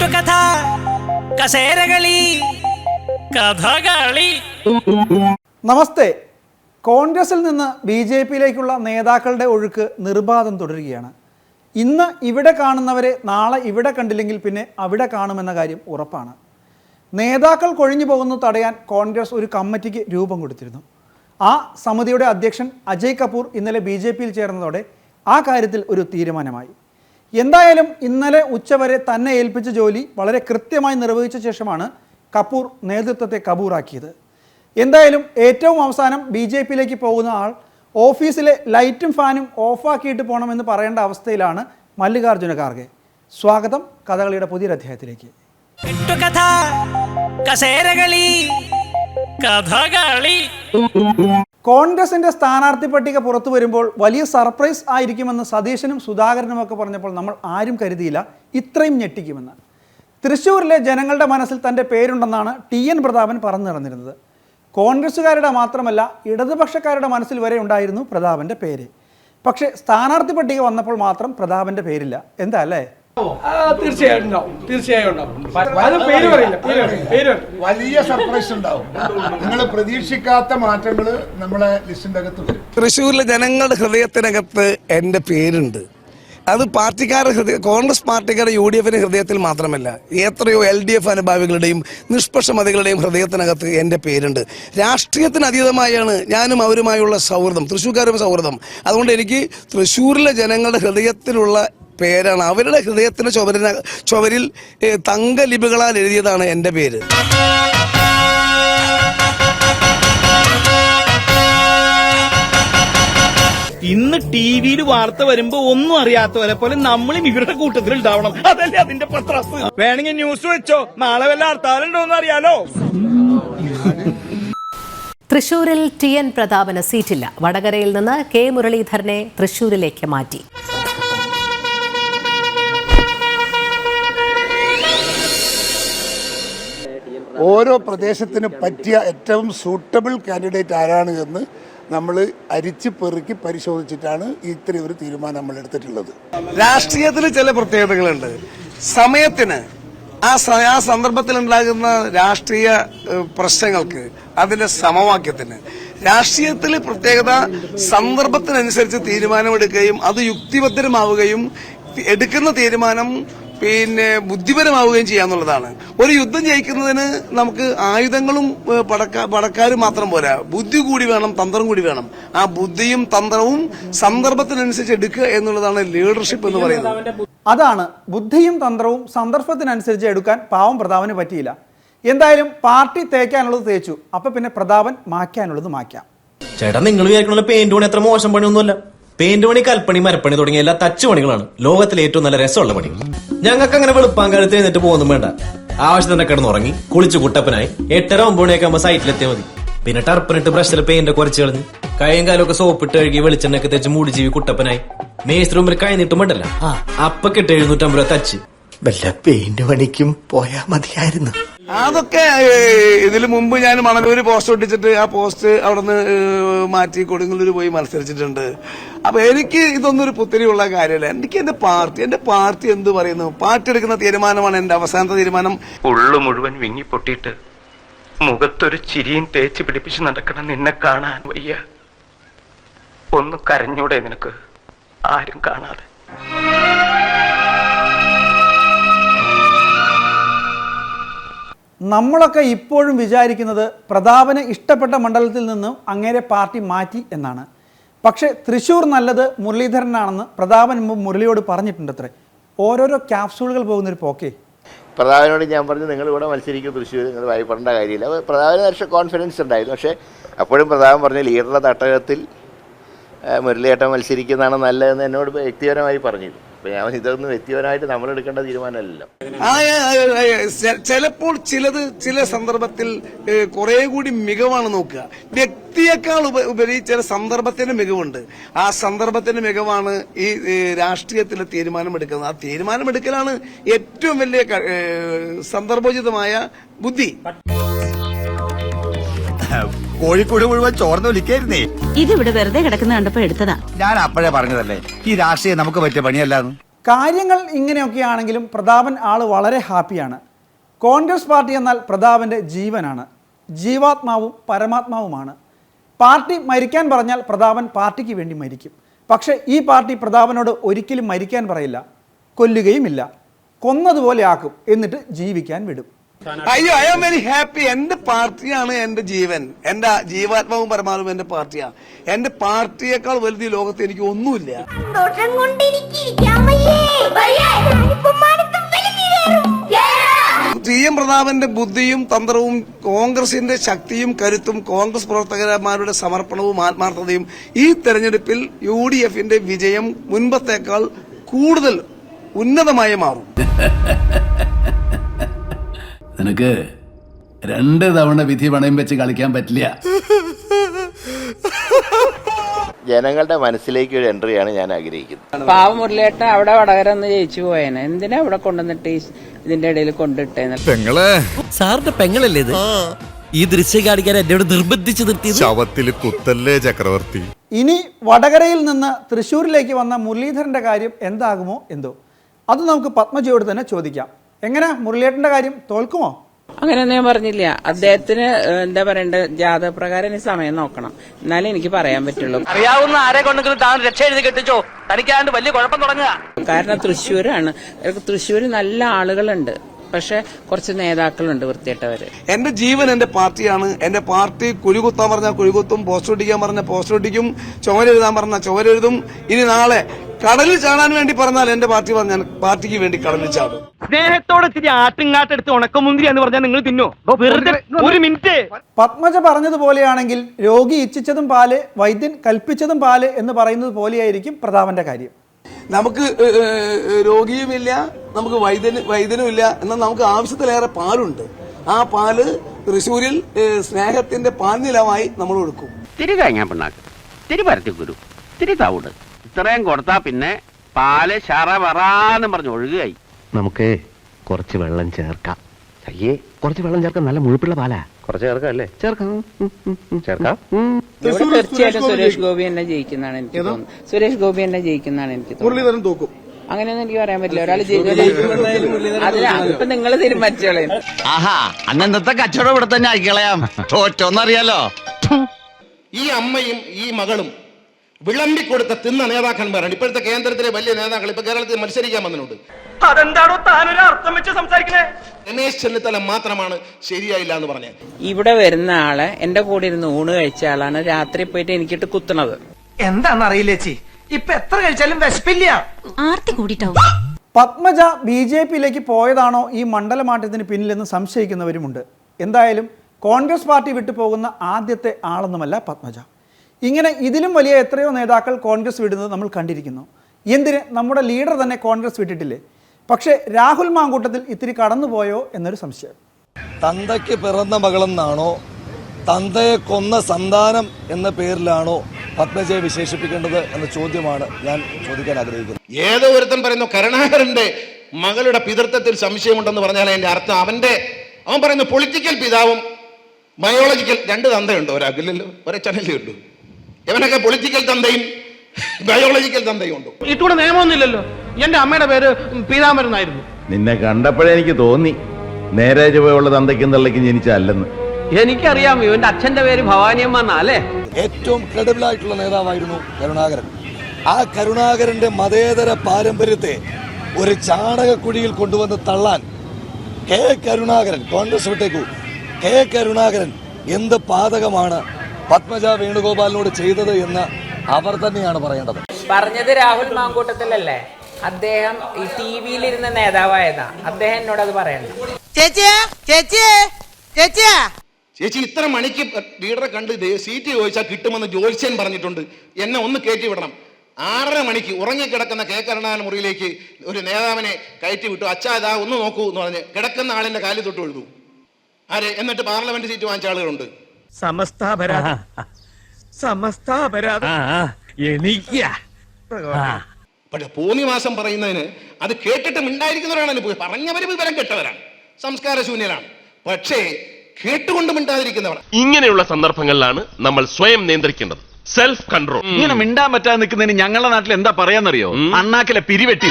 കെട്ടുകഥ കസേരകളി കഥകളി. നമസ്തേ. കോൺഗ്രസിൽ നിന്ന് B J പിയിലേക്കുള്ള നേതാക്കളുടെ ഒഴുക്ക് നിർബാധം തുടരുകയാണ്. ഇന്ന് ഇവിടെ കാണുന്നവരെ നാളെ ഇവിടെ കണ്ടില്ലെങ്കിൽ പിന്നെ അവിടെ കാണുമെന്ന കാര്യം ഉറപ്പാണ്. നേതാക്കൾ കൊഴിഞ്ഞു പോകുന്നത് തടയാൻ കോൺഗ്രസ് ഒരു കമ്മിറ്റിക്ക് രൂപം കൊടുത്തിരുന്നു. ആ സമിതിയുടെ അധ്യക്ഷൻ അജയ് കപൂർ ഇന്നലെ ബി ജെ പിയിൽ ചേർന്നതോടെ ആ കാര്യത്തിൽ ഒരു തീരുമാനമായി. എന്തായാലും ഇന്നലെ ഉച്ചവരെ തന്നെ ഏൽപ്പിച്ച ജോലി വളരെ കൃത്യമായി നിർവഹിച്ച ശേഷമാണ് കപൂർ നേതൃത്വത്തെ കപൂറാക്കിയത്. എന്തായാലും ഏറ്റവും അവസാനം ബി ജെ പിയിലേക്ക് പോകുന്ന ആൾ ഓഫീസിലെ ലൈറ്റും ഫാനും ഓഫാക്കിയിട്ട് പോകണമെന്ന് പറയേണ്ട അവസ്ഥയിലാണ് മല്ലികാർജുന ഖാർഗെ. സ്വാഗതം കഥകളിയുടെ പുതിയൊരധ്യായത്തിലേക്ക് കഥകളി. കോൺഗ്രസിന്റെ സ്ഥാനാർത്ഥി പട്ടിക പുറത്തു വരുമ്പോൾ വലിയ സർപ്രൈസ് ആയിരിക്കുമെന്ന് സതീശനും സുധാകരനും ഒക്കെ പറഞ്ഞപ്പോൾ നമ്മൾ ആരും കരുതിയില്ല ഇത്രയും ഞെട്ടിക്കുമെന്ന്. തൃശ്ശൂരിലെ ജനങ്ങളുടെ മനസ്സിൽ തന്റെ പേരുണ്ടെന്നാണ് ടി എൻ പ്രതാപൻ പറഞ്ഞു നടന്നിരുന്നത്. കോൺഗ്രസ്സുകാരുടെ മാത്രമല്ല ഇടതുപക്ഷക്കാരുടെ മനസ്സിൽ വരെ ഉണ്ടായിരുന്നു പ്രതാപന്റെ പേര്. പക്ഷേ സ്ഥാനാർത്ഥി പട്ടിക വന്നപ്പോൾ മാത്രം പ്രതാപന്റെ പേരില്ല. എന്താ അല്ലേ? ആ, തീർച്ചയായും ഉണ്ടാവും. തീർച്ചയായും ഉണ്ടാവും. അത് പേര് പറയില്ല പേര് പേര് വലിയ സർപ്രൈസ് ഉണ്ടാവും. നിങ്ങൾ പ്രതീക്ഷിക്കാത്ത മാറ്റങ്ങൾ നമ്മളെ ലിസ്റ്റിന്റെ അകത്ത് വരും. തൃശ്ശൂരിലെ ജനങ്ങളുടെ ഹൃദയത്തിനകത്ത് എന്റെ പേരുണ്ട്. അത് പാർട്ടിക്കാരുടെ ഹൃദയ കോൺഗ്രസ് പാർട്ടിക്കാരുടെ യു ഡി എഫിന്റെ ഹൃദയത്തിൽ മാത്രമല്ല എത്രയോ എൽ ഡി എഫ് അനുഭാവികളുടെയും നിഷ്പക്ഷമതികളുടെയും ഹൃദയത്തിനകത്ത് എന്റെ പേരുണ്ട്. രാഷ്ട്രീയത്തിന് അതീതമായാണ് ഞാനും അവരുമായുള്ള സൗഹൃദം തൃശ്ശൂർക്കാരും സൗഹൃദം. അതുകൊണ്ട് എനിക്ക് തൃശ്ശൂരിലെ ജനങ്ങളുടെ ഹൃദയത്തിലുള്ള പേരാണ്. അവരുടെ ഹൃദയത്തിന്റെ ചുവരിന ചുവരിൽ തങ്കലിപികളാൽ എഴുതിയതാണ് എന്റെ പേര്. ഇന്ന് ടി വിയിൽ വാർത്ത വരുമ്പോ ഒന്നും അറിയാത്തവരെ പോലെ നമ്മളും ഇവരുടെ കൂട്ടത്തിൽ ഉണ്ടാവണം. അതല്ലേ അതിന്റെ പത്രാസ്? വേണമെങ്കിൽ ന്യൂസ് വെച്ചോ? നാളെ വല്ല ഹർത്താലുണ്ടോന്ന് അറിയാലോ? തൃശൂരിൽ ടി എൻ പ്രതാപന് സീറ്റില്ല. വടകരയിൽ നിന്ന് കെ മുരളീധരനെ തൃശൂരിലേക്ക് മാറ്റി. ഓരോ പ്രദേശത്തിന് പറ്റിയ ഏറ്റവും സൂട്ടബിൾ കാൻഡിഡേറ്റ് ആരാണ് എന്ന് നമ്മൾ അരിച്ച് പെറുക്കി പരിശോധിച്ചിട്ടാണ് ഇത്രയും ഒരു തീരുമാനം നമ്മൾ എടുത്തിട്ടുള്ളത്. രാഷ്ട്രീയത്തിന് ചില പ്രത്യേകതകളുണ്ട്. സമയത്തിന് ആ ആ സന്ദർഭത്തിൽ ഉണ്ടാകുന്ന രാഷ്ട്രീയ പ്രശ്നങ്ങൾക്ക് അതിന്റെ സമവാക്യത്തിന്. രാഷ്ട്രീയത്തിൽ പ്രത്യേകത സന്ദർഭത്തിനനുസരിച്ച് തീരുമാനമെടുക്കുകയും അത് യുക്തിബദ്ധരമാവുകയും എടുക്കുന്ന തീരുമാനം പിന്നെ ബുദ്ധിപരമാവുകയും ചെയ്യാന്നുള്ളതാണ് ഒരു യുദ്ധം ജയിക്കുന്നതിന് നമുക്ക് ആയുധങ്ങളും പടക്ക പടക്കാരും മാത്രം പോരാ. ബുദ്ധി കൂടി വേണം തന്ത്രം കൂടി വേണം. ആ ബുദ്ധിയും തന്ത്രവും സന്ദർഭത്തിനനുസരിച്ച് എടുക്കുക എന്നുള്ളതാണ് ലീഡർഷിപ്പ് എന്ന് പറയുന്നത്. അതാണ് ബുദ്ധിയും തന്ത്രവും സന്ദർഭത്തിനനുസരിച്ച് എടുക്കാൻ പാവം പ്രതാപന് പറ്റിയില്ല. എന്തായാലും പാർട്ടി തേക്കാനുള്ളത് തേച്ചു. അപ്പൊ പിന്നെ പ്രതാപൻ മാക്കാനുള്ളത് മാക്കാം ചേട്ടാ നിങ്ങൾ വിചാരിക്കണല്ലോ പെയിന്റ് പണി അത്ര മോശം പണിയൊന്നുമല്ല. പെയിന്റ് പണി കൽപ്പണി മരപ്പണി തുടങ്ങിയ എല്ലാ തച്ചു പണികളാണ് ലോകത്തിലെ ഏറ്റവും നല്ല രസമുള്ള പണി. ഞങ്ങൾക്ക് അങ്ങനെ വെളുപ്പാൻ കാലത്ത് എഴുന്നേറ്റ് പോകുന്നു വേണ്ട. ആവശ്യത്തിന് കിടന്നുറങ്ങി കുളിച്ചു കുട്ടപ്പനായി. എട്ടര ആകുമ്പോൾ സൈറ്റിലെത്തിയാൽ മതി. പിന്നെ ടർപ്പനിട്ട് ബ്രഷിൽ പെയിന്റ് കുറച്ച് കളഞ്ഞ് കൈയും കാലൊക്കെ സോപ്പിട്ട് കഴുകി വെളിച്ചെണ്ണയൊക്കെ തേച്ച് മൂടി ജീവി കുട്ടപ്പനായി മേസ്ത്രി റൂമിൽ കൈ നീട്ടുമുണ്ടല്ല അപ്പൊ കിட்ட എഴുന്നൂറ്റമ്പത് തച്ച്. വല്ല പെയിന്റ് പണിക്കും പോയാ മതിയായിരുന്നു. അതൊക്കെ ഇതിനു മുമ്പ് ഞാൻ മണലൂര് പോസ്റ്റ് ഒട്ടിച്ചിട്ട് ആ പോസ്റ്റ് അവിടെ നിന്ന് മാറ്റി കൊടുങ്ങല്ലൂര് പോയി മത്സരിച്ചിട്ടുണ്ട്. അപ്പൊ എനിക്ക് ഇതൊന്നും ഒരു പുത്തിരിയുള്ള കാര്യമല്ല. എനിക്ക് എന്റെ പാർട്ടി എന്റെ പാർട്ടി എന്ത് പറയുന്നു? പാർട്ടി എടുക്കുന്ന തീരുമാനമാണ് എന്റെ അവസാനത്തെ തീരുമാനം. ഉള്ളു മുഴുവൻ വിങ്ങി പൊട്ടിയിട്ട് മുഖത്തൊരു ചിരിയും തേച്ച് പിടിപ്പിച്ച് നടക്കണം നിന്നെ കാണാൻ വയ്യ. ഒന്ന് കരഞ്ഞൂടെ നിനക്ക്. ആരും കാണാതെ. നമ്മളൊക്കെ ഇപ്പോഴും വിചാരിക്കുന്നത് പ്രതാപന് ഇഷ്ടപ്പെട്ട മണ്ഡലത്തിൽ നിന്നും അങ്ങേരെ പാർട്ടി മാറ്റി എന്നാണ്. പക്ഷേ തൃശ്ശൂർ നല്ലത് മുരളീധരനാണെന്ന് പ്രതാപൻ മുമ്പ് മുരളിയോട് പറഞ്ഞിട്ടുണ്ട് അത്രേ ഓരോരോ ക്യാപ്സൂളുകൾ പോകുന്നൊരു പോക്കേ. പ്രതാപനോട് ഞാൻ പറഞ്ഞു നിങ്ങൾ ഇവിടെ മത്സരിക്കും തൃശ്ശൂർ നിങ്ങൾ ഭയപ്പെടേണ്ട കാര്യമില്ല. പ്രതാപന് പക്ഷേ കോൺഫിഡൻസ് ഉണ്ടായിരുന്നു. പക്ഷേ അപ്പോഴും പ്രതാപൻ പറഞ്ഞ ലീഡറുടെ തട്ടകത്തിൽ മുരളിയേട്ടം മത്സരിക്കുന്നതാണ് നല്ലതെന്ന് എന്നോട് വ്യക്തിപരമായി പറഞ്ഞിരുന്നു. അപ്പോൾ ഞാൻ ഇതൊന്നും വ്യക്തിപരമായിട്ട് നമ്മൾ എടുക്കേണ്ട തീരുമാനമല്ലല്ലോ ചിലപ്പോൾ ചിലത് ചില സന്ദർഭത്തിൽ കുറെ കൂടി മികവാണ് നോക്കുക. വ്യക്തിയേക്കാൾ ഉപ- ഉപരി ചില സന്ദർഭത്തിന്റെ മികവുണ്ട്. ആ സന്ദർഭത്തിന്റെ മികവാണ് ഈ രാഷ്ട്രീയത്തിലെ തീരുമാനമെടുക്കുന്നത്. ആ തീരുമാനമെടുക്കലാണ് ഏറ്റവും വലിയ സന്ദർഭോചിതമായ ബുദ്ധി. കോഴിക്കോട് മുഴുവൻ ചോർന്നൊലിക്കായിരുന്നേ ഇതിവിടെ വെറുതെ കിടക്കുന്ന കണ്ടപ്പോ എടുത്തതാ. ഞാൻ അപ്പോഴേ പറഞ്ഞതല്ലേ ഈ രാഷ്ട്രീയം നമുക്ക് പറ്റിയ പണിയല്ലാന്ന്? കാര്യങ്ങൾ ഇങ്ങനെയൊക്കെയാണെങ്കിലും പ്രതാപൻ ആൾ വളരെ ഹാപ്പിയാണ്. കോൺഗ്രസ് പാർട്ടി എന്നാൽ പ്രതാപന്റെ ജീവനാണ്. ജീവാത്മാവും പരമാത്മാവുമാണ്. പാർട്ടി മരിക്കാൻ പറഞ്ഞാൽ പ്രതാപൻ പാർട്ടിക്ക് വേണ്ടി മരിക്കും. പക്ഷേ ഈ പാർട്ടി പ്രതാപനോട് ഒരിക്കലും മരിക്കാൻ പറയില്ല കൊല്ലുകയുമില്ല. കൊന്നതുപോലെ ആക്കും എന്നിട്ട് ജീവിക്കാൻ വിടും. അയ്യോ ഐ ആം വെരി ഹാപ്പി എന്റെ പാർട്ടിയാണ് എന്റെ ജീവൻ. എന്റെ ജീവാത്മാവും പരമാത്മാവും എന്റെ പാർട്ടിയാണ് എന്റെ പാർട്ടിയേക്കാൾ വലുത് ഈ ലോകത്ത് എനിക്ക് ഒന്നുമില്ല. ടി എം പ്രതാപന്റെ ബുദ്ധിയും തന്ത്രവും കോൺഗ്രസിന്റെ ശക്തിയും കരുത്തും കോൺഗ്രസ് പ്രവർത്തകന്മാരുടെ സമർപ്പണവും ആത്മാർത്ഥതയും ഈ തെരഞ്ഞെടുപ്പിൽ യു ഡി എഫിന്റെ വിജയം മുൻപത്തേക്കാൾ കൂടുതൽ ഉന്നതമായി മാറും. നിനക്ക് രണ്ട് തവണ വിധി പണയം വെച്ച് കളിക്കാൻ പറ്റില്ല. ജനങ്ങളുടെ മനസ്സിലേക്ക് ഒരു എൻട്രിയാണ് ഞാൻ ആഗ്രഹിക്കുന്നത്. പാവ മുരളിയേട്ട അവിടെ വടകരന്ന് ജയിച്ചു പോയേനെ. എന്തിനാ അവിടെ കൊണ്ടുവന്നിട്ട് ഇതിന്റെ ഇടയിൽ കൊണ്ടിട്ടേന്ന്? സാറിന്റെ പെങ്ങളല്ലേ ഇത്? ഈ ദൃശ്യം കാണിക്കാൻ എന്നോട് നിർബന്ധിച്ചു നിർത്തി ശവത്തിൽ കുത്തല്ലേ ചക്രവർത്തി? ഇനി വടകരയിൽ നിന്ന് തൃശ്ശൂരിലേക്ക് വന്ന മുരളീധരന്റെ കാര്യം എന്താകുമോ എന്തോ? അത് നമുക്ക് പത്മജിയോട് തന്നെ ചോദിക്കാം. എങ്ങനെ മുരളിയേട്ടന്റെ കാര്യം തോൽക്കുമോ? അങ്ങനെയൊന്നും ഞാൻ പറഞ്ഞില്ല. അദ്ദേഹത്തിന് എന്താ പറയണ്ട ജാതപ്രകാരം ഈ സമയം നോക്കണം. എന്നാലേ എനിക്ക് പറയാൻ പറ്റുള്ളൂ. അറിയാവുന്ന ആരെ കൊണ്ടെങ്കിലും താൻ രക്ഷ എഴുതി കെട്ടിച്ചോ? തനിക്കാണ്ട് വലിയ കുഴപ്പം തുടങ്ങുക. കാരണം തൃശ്ശൂരാണ്. തൃശ്ശൂർ നല്ല ആളുകളുണ്ട്. പക്ഷെ കുറച്ച് നേതാക്കളുണ്ട് വൃത്തിയിട്ടവര് എന്റെ ജീവൻ എന്റെ പാർട്ടിയാണ്. എന്റെ പാർട്ടി കുരുകുത്താൻ പറഞ്ഞ കുരുകുത്തും പോസ്റ്റർ ഒട്ടിക്കാൻ പറഞ്ഞ പോസ്റ്റർ ഒട്ടിക്കും ചുമരെഴുതാൻ പറഞ്ഞ ചുമരെഴുതും. ഇനി നാളെ കടലിൽ ചാടാൻ വേണ്ടി പറഞ്ഞാൽ എന്റെ പാർട്ടി പറഞ്ഞാൽ പാർട്ടിക്ക് വേണ്ടി കടലിൽ ചാടും. സ്നേഹത്തോടെ ഇത്തിരി ആട്ടുങ്ങാട്ടെടുത്ത് ഉണക്കമുന്തിരി എന്ന് പറഞ്ഞാൽ നിങ്ങൾ തിന്നോ? വെറുതെ ഒരു മിനിറ്റ്. പത്മജ പറഞ്ഞതുപോലെയാണെങ്കിൽ രോഗി ഇച്ഛിച്ചതും പാൽ വൈദ്യൻ കൽപ്പിച്ചതും പാൽ എന്ന് പറയുന്നത് പോലെയായിരിക്കും പ്രതാപന്റെ കാര്യം. നമുക്ക് രോഗിയുമില്ല നമുക്ക് വൈദ്യന് വൈദ്യനും ഇല്ല എന്നാൽ നമുക്ക് ആവശ്യത്തിലേറെ പാലുണ്ട്. ആ പാൽ തൃശ്ശൂരിൽ സ്നേഹത്തിന്റെ പാൽ നിലമായി നമ്മൾ കൊടുക്കും. തിരി തേങ്ങാ പിണ്ണാക്ക്. തിരി പരത്തി ഗുരു തിരി തവിട്. ഇത്രയും കൊടുത്താ പിന്നെ പാൽ ശറ വറാന്ന് പറഞ്ഞ് ഒഴുകുകയായി. നമുക്ക് കുറച്ച് വെള്ളം ചേർക്കാം. അയ്യേ. കുറച്ച് വെള്ളം ചേർക്കാം നല്ല മുഴുപ്പുള്ള പാലാ. കുറച്ച് ചേർക്കാം. അല്ലേ ചേർക്കാം. ചേർക്കാം ഇവിടെ തീർച്ചയായിട്ടും സുരേഷ് ഗോപി തന്നെ ജയിക്കുന്നതാണ് എനിക്ക് തോന്നുന്നത്. സുരേഷ് ഗോപി തന്നെ ജയിക്കുന്നതാണ് എനിക്ക് തോന്നുന്നത്. തോക്കും. അങ്ങനെയൊന്നും എനിക്ക് പറയാൻ പറ്റില്ല. ഒരാൾ അതിന് നിങ്ങൾ തീരുമാനിച്ചോളേ. ആഹാ അന്നത്തെ കച്ചവടം ഇവിടെ തന്നെ ആയിക്കളയാം. തോറ്റോന്നറിയാലോ. ഈ അമ്മയും ഈ മകളും വിളമ്പിക്കൊടുത്ത തിന്ന നേതാക്കന്മാരാണ്. ഇപ്പോഴത്തെ കേന്ദ്രത്തിലെ വലിയ നേതാക്കൾ ഇപ്പൊ കേരളത്തിൽ മത്സരിക്കാൻ വന്നിട്ടുണ്ട്. അതെന്താണോ താനൊരു അർത്ഥം വെച്ച് സംസാരിക്കണേ രമേശ് ചെന്നിത്തല മാത്രമാണ് ശരിയായില്ല എന്ന് പറഞ്ഞത്. ഇവിടെ വരുന്ന ആൾ എന്റെ കൂടെ ഇരുന്ന് ഊണ് കഴിച്ച ആളാണ് രാത്രി പോയിട്ട് എനിക്കിട്ട് കുത്തണത് എന്താണെന്നറിയില്ല ചേച്ചി ഇപ്പൊ എത്ര കഴിച്ചാലും വിശപ്പില്ല. ആർത്തി കൂടിട്ടാവും പത്മജ ബി ജെ പിയിലേക്ക് പോയതാണോ ഈ മണ്ഡലമാറ്റത്തിന് പിന്നിലെന്ന് സംശയിക്കുന്നവരുമുണ്ട്. എന്തായാലും കോൺഗ്രസ് പാർട്ടി വിട്ടു പോകുന്ന ആദ്യത്തെ ആളൊന്നുമല്ല പത്മജ. ഇങ്ങനെ ഇതിലും വലിയ എത്രയോ നേതാക്കൾ കോൺഗ്രസ് വിടുന്നത് നമ്മൾ കണ്ടിരിക്കുന്നു. എന്തിന്? നമ്മുടെ ലീഡർ തന്നെ കോൺഗ്രസ് വിട്ടിട്ടില്ലേ? പക്ഷേ രാഹുൽ മാങ്കൂട്ടത്തിൽ ഇത്തിരി കടന്നുപോയോ എന്നൊരു സംശയം. തന്തയ്ക്ക് പിറന്ന മകളെന്നാണോ? തന്തയെ കൊന്ന സന്താനം എന്ന പേരിലാണോ പത്മജയെ വിശേഷിപ്പിക്കേണ്ടത് എന്ന ചോദ്യമാണ് ഞാൻ ചോദിക്കാൻ ആഗ്രഹിക്കുന്നത്. ഏതോ ഒരുത്തൻ പറയുന്നു കരുണാകരന്റെ മകളുടെ പിതൃത്വത്തിൽ സംശയമുണ്ടെന്ന് പറഞ്ഞാൽ അതിന്റെ അർത്ഥം അവന്റെ അവൻ പറയുന്നു പൊളിറ്റിക്കൽ പിതാവും ബയോളജിക്കൽ രണ്ട് തന്തയുണ്ടോ ഒരാൾക്കില്ലല്ലോ ഒരച്ഛനല്ലേ ഉള്ളൂ ഇവനൊക്കെ പൊളിറ്റിക്കൽ തന്തയും ബയോളജിക്കൽ തന്തയും ഉണ്ടോ? ഇട്ടുകൂടെ നിയമമൊന്നുമില്ലല്ലോ. എന്റെ അമ്മയുടെ പേര് പീതാംബരൻ ആയിരുന്നു നിന്നെ കണ്ടപ്പോഴേ എനിക്ക് തോന്നി. നേരെ ചുവയുള്ള തന്തയ്ക്കും തള്ളയ്ക്കും ജനിച്ചല്ലെന്ന് എനിക്കറിയാം ഇവന്റെ അച്ഛന്റെ പേര് ഭവാനിയമ്മ എന്നാലേ ഏറ്റവും ക്രെഡിബിൾ ആയിട്ടുള്ള നേതാവായിരുന്നു കരുണാകരൻ. ആ കരുണാകരന്റെ മതേതര പാരമ്പര്യത്തെ ഒരു ചാണകക്കുഴിയിൽ കൊണ്ടുവന്ന് തള്ളാൻ കെ കരുണാകരൻ കോൺഗ്രസ് വിട്ടേക്കു. കെ കരുണാകരൻ എന്ത് പാതകമാണ് പത്മജ വേണുഗോപാലിനോട് ചെയ്തത് എന്ന് അവർ തന്നെയാണ് പറയേണ്ടത്. പറഞ്ഞത് രാഹുൽ മാങ്കൂട്ടത്തിലല്ലേ? അദ്ദേഹം ഈ ടി വിയിലിരുന്ന നേതാവായതാ. അദ്ദേഹം എന്നോട് അത് പറയണ്ട. ചേച്ചി ഇത്ര മണിക്ക് ലീഡറെ കണ്ട് ദേ സീറ്റ് ചോദിച്ചാൽ കിട്ടുമെന്ന് ജോത്സ്യൻ പറഞ്ഞിട്ടുണ്ട്. എന്നെ ഒന്ന് കയറ്റി വിടണം. ആറര മണിക്ക് ഉറങ്ങിക്കിടക്കുന്ന കെ കരുണാകരൻ മുറിയിലേക്ക് ഒരു നേതാവിനെ കയറ്റി വിട്ടു. അച്ഛാ ഇതാ ഒന്ന് നോക്കൂ എന്ന് പറഞ്ഞ് കിടക്കുന്ന ആളിന്റെ കാലിൽ തൊട്ട് എഴുതൂ ആര്? എന്നിട്ട് പാർലമെന്റ് സീറ്റ് വാങ്ങിച്ച ആളുകളുണ്ട്. സമസ്താപരാധ. സമസ്താപരാധ. എണീക്ക പക്ഷെ പോന്നി മാസം പറയുന്നതിന് അത് കേട്ടിട്ട് മിണ്ടായിരിക്കുന്നവരാണല്ലോ പോയി പറഞ്ഞവര് വിവരം കെട്ടവരാണ്. സംസ്കാരശൂന്യരാണ്. പക്ഷേ കേട്ടുകൊണ്ട് മിണ്ടാതിരിക്കുന്നവർ ഇങ്ങനെയുള്ള സന്ദർഭങ്ങളിലാണ് നമ്മൾ സ്വയം നിയന്ത്രിക്കേണ്ടത്. സെൽഫ് കൺട്രോൾ ഇങ്ങനെ മിണ്ടാൻ പറ്റാതെ നിൽക്കുന്നതിന് ഞങ്ങളുടെ നാട്ടിൽ എന്താ പറയാന്നറിയോ? അണ്ണാക്കിലെ പിരിവെട്ടി.